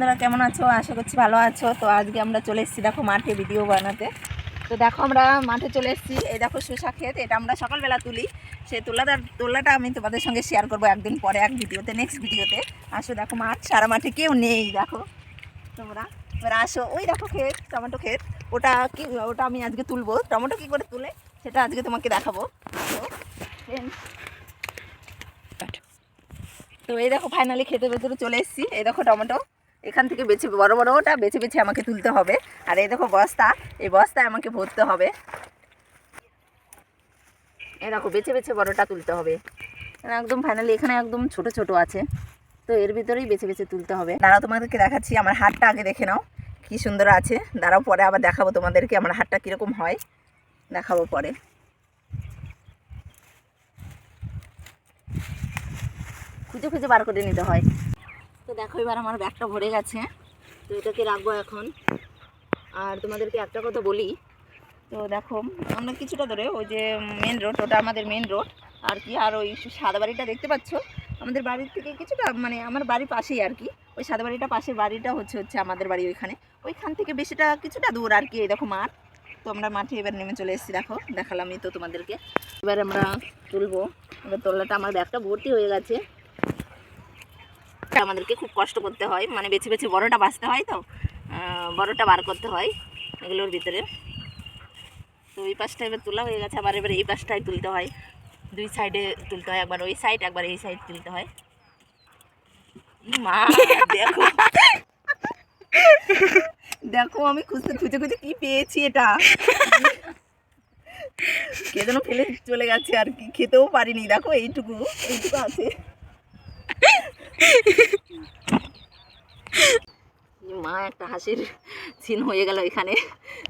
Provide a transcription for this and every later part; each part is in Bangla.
বন্ধুরা, কেমন আছো? আশা করছি ভালো আছো। তো আজকে আমরা চলে এসেছি, দেখো মাঠে ভিডিও বানাতে। তো দেখো আমরা মাঠে চলে এসেছি। এই দেখো শসা ক্ষেত, এটা আমরা সকালবেলা তুলি। সেই তোলাটা তোলাটা আমি তোমাদের সঙ্গে শেয়ার করব একদিন পরে, এক ভিডিওতে নেক্সট ভিডিওতে। আসো দেখো মাঠ, সারা মাঠে কেউ নেই, দেখো। তোমরা এবার আসো। ওই দেখো ক্ষেত, টমেটো ক্ষেত। ওটা কি ওটা আমি আজকে তুলবো। টমেটো কী করে তুলে? সেটা আজকে তোমাকে দেখাবো। তো এই দেখো ফাইনালি খেতে ভেতরে চলে এসেছি। এই দেখো টমেটো। এখান থেকে বেছে, বড় বড়টা বেছে বেছে আমাকে তুলতে হবে। আর এই দেখো বস্তা, এই বস্তায় আমাকে ভরতে হবে। দেখো, বেছে বেছে বড়টা তুলতে হবে। একদম ফাইনালি এখানে একদম ছোট ছোট আছে। তো এর ভিতরেই বেছে বেছে তুলতে হবে। দাঁড়াও, তোমাদেরকে দেখাচ্ছি, আমার হাটটা আগে দেখে নাও। কি সুন্দর আছে। দাঁড়াও, পরে আবার দেখাবো তোমাদেরকে আমার হাটটা কীরকম হয়। দেখাবো পরে। খুঁজে খুঁজে বার করে নিতে হয়। তো দেখো, এবার আমার ব্যাগটা ভরে গেছে। তো এটাকে রাখব এখন। আর তোমাদেরকে একটা কথা বলি। তো দেখো আমরা কিছুটা ধরে ওই যে মেন রোড ওটা আমাদের মেন রোড আর কি, আর ওই সাদা বাড়িটা দেখতে পাচ্ছ? আমাদের বাড়ির থেকে কিছুটা মানে আমার বাড়ির পাশেই আর কি। ওই সাদা বাড়িটা পাশের বাড়িটা হচ্ছে হচ্ছে আমাদের বাড়ি ওইখানে। ওইখান থেকে বেশিটা কিছুটা দূর আর কি, এই দেখো মাঠ। তো আমরা মাঠে এবার নেমে চলে এসেছি, দেখো, দেখালামই তো তোমাদেরকে। এবার আমরা তুলবো। এবার তোলাটা, আমার ব্যাগটা ভর্তি হয়ে গেছে। আমাদেরকে খুব কষ্ট করতে হয়। মানে বেছে বেছে বড়টা বাঁচতে হয় তো বড়টা বার করতে হয় এগুলোর ভিতরে। তো এই পাশটা এবার তোলা হয়ে গেছে, আবার এবার এই পাশটায় তুলতে হয়। দুই সাইডে তুলতে হয়, একবার ওই সাইড একবার এই সাইড তুলতে হয়। মা, দেখো। দেখো আমি খুঁজতে, খুঁজে খুঁজে কি পেয়েছি এটা? কে যেন ফেলে চলে গেছে আর কি, খেতেও পারিনি। দেখো এইটুকু এইটুকু আছে। মা, একটা হাসির সিন হয়ে গেল এখানে।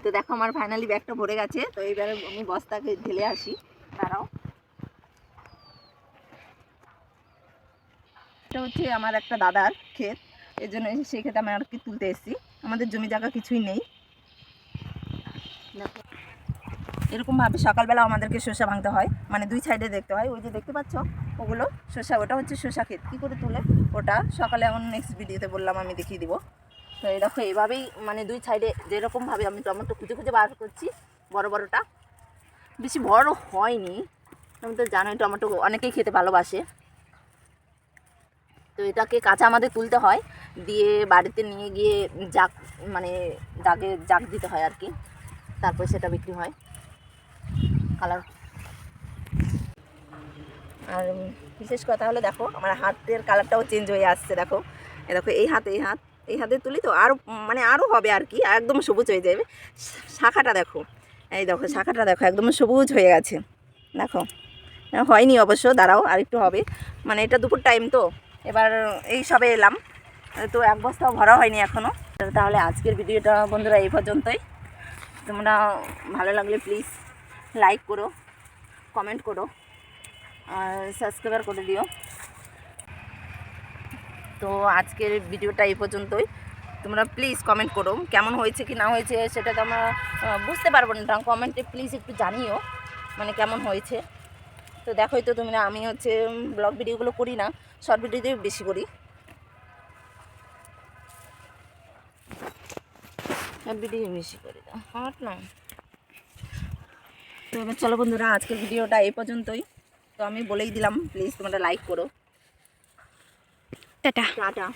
তো দেখো, আমার ফাইনালি ব্যাগটা ভরে গেছে। তো এইবারে আমি বস্তাকে ঢেলে আসি। দাঁড়াও। এটা হচ্ছে আমার একটা দাদার ক্ষেত। এর জন্য সেই ক্ষেতে আমি আর কি তুলতে এসেছি। আমাদের জমি জায়গা কিছুই নেই। দেখো। এরকমভাবে সকালবেলা আমাদেরকে শসা ভাঙতে হয়। মানে দুই সাইডে দেখতে হয়। ওই যে দেখতে পাচ্ছ? ওগুলো শসা, ওটা হচ্ছে শসা ক্ষেত। কী করে তুলে? ওটা সকালে এখন নেক্সট ভিডিওতে বললাম, আমি দেখিয়ে দিব। তো এই দেখো, এইভাবেই মানে দুই সাইডে যেরকমভাবে আমি টমেটো খুঁজে খুঁজে বার করছি, বড় বড়টা। বেশি বড় হয়নি। তুমি তো জানোই, টমেটো অনেকেই খেতে ভালোবাসে। তো এটাকে কাঁচা আমাদের তুলতে হয়। দিয়ে বাড়িতে নিয়ে গিয়ে জাক মানে দাগে জাগ দিতে হয় আর কি। তারপর সেটা বিক্রি হয়। কালার। আর বিশেষ কথা হলো দেখো, আমার হাতের কালারটাও চেঞ্জ হয়ে আসছে, দেখো। এই দেখো, এই হাতে, এই হাত, এই হাতে তুলি তো আরও মানে আরও হবে আর কি একদম সবুজ হয়ে যাবে। শাখাটা দেখো, এই দেখো, শাখাটা দেখো, একদম সবুজ হয়ে গেছে। দেখো, হয়নি অবশ্য, দাঁড়াও, আর একটু হবে। মানে এটা দুপুর টাইম তো, এবার এই সবে এলাম। তো এক বস্তাও ভরা হয়নি এখনও তাহলে আজকের ভিডিওটা বন্ধুরা এই পর্যন্তই। তোমরা ভালো লাগলে প্লিজ লাইক করো কমেন্ট করো, আর সাবস্ক্রাইবার করে দিও। তো আজকের ভিডিওটা এই পর্যন্তই। তোমরা প্লিজ কমেন্ট করো, কেমন হয়েছে কি না হয়েছে সেটা তো আমরা বুঝতে পারব না। কমেন্টে প্লিজ একটু জানিও মানে কেমন হয়েছে। তো দেখোই তো তোমরা, আমি হচ্ছে ব্লগ ভিডিওগুলো করি না শর্ট ভিডিওতেই বেশি করি। ভিডিও বেশি করি না হট না। তো এবার চলো বন্ধুরা আজকের ভিডিওটা এই পর্যন্তই। তো আমি বলেই দিলাম প্লিজ তোমরা লাইক করো। টাটা। টাটা।